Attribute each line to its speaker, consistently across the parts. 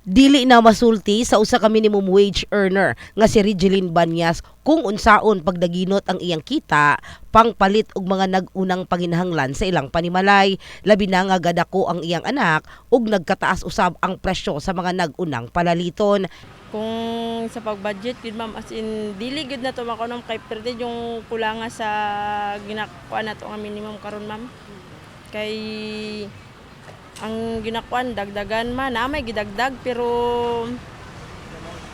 Speaker 1: Dili na masulti sa usa ka minimum wage earner nga si Regeline Banyas kung unsaon pagdaginot ang iyang kita pangpalit og mga nag-unang panginahanglan sa ilang panimalay labi na nga gadako ang iyang anak ug nagkataas usab ang presyo sa mga nag-unang palaliton
Speaker 2: Kung sa pag-budget, yun ma'am, as in, dili gud na to mako ng kay perde yung kulanga sa ginakuan na to nga minimum karon ma'am. Kay ang ginakuan dagdagan man, na may gidagdag pero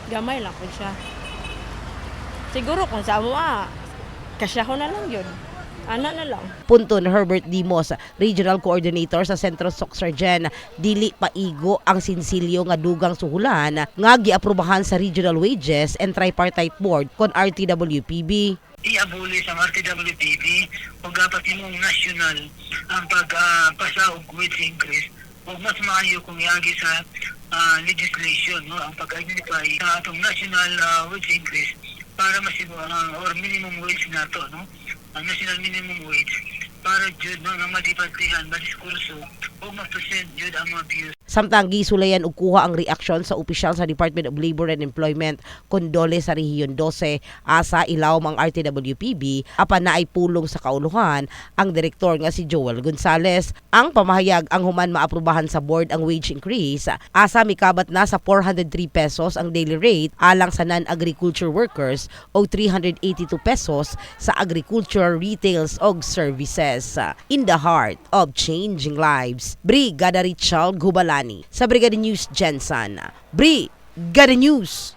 Speaker 2: gamay lang po siya. Siguro kung sa mo ah, kasyaho na lang yun. Ano na lang.
Speaker 1: Punton Herbert Dimos, Regional Coordinator sa Sentro Soxargen, dili paigo ang sinsilyo nga dugang suhulan nga giaprubahan sa Regional Wages and Tripartite Board kon RTWPB.
Speaker 3: i-abolish ang RTWPB o dapat imong national ang pagpasa og wage increase o mas maayo kung iagi sa ah, legislation no? Ang pag-identify sa atong national ah, wage increase para masibo ah, or minimum wage nato no? Ang national minimum wage para jud no? Nga madipatihan madiskurso o ma-present jud ang mga views
Speaker 1: Samtang gisulayan og kuha ang reaksyon sa opisyal sa Department of Labor and Employment kondole sa Rehiyon 12 asa ilawom ang RTWPB apan naay pulong sa kauluhan ang direktor nga si Joel Gonzales. Ang pamahayag ang human maaprubahan sa board ang wage increase asa mikabat na sa 403 pesos ang daily rate alang sa non-agriculture workers o 382 pesos sa agriculture, retails og services. In the heart of changing lives, Brigada Richard Gubalani sa Brigada News Jensen. Brigada News!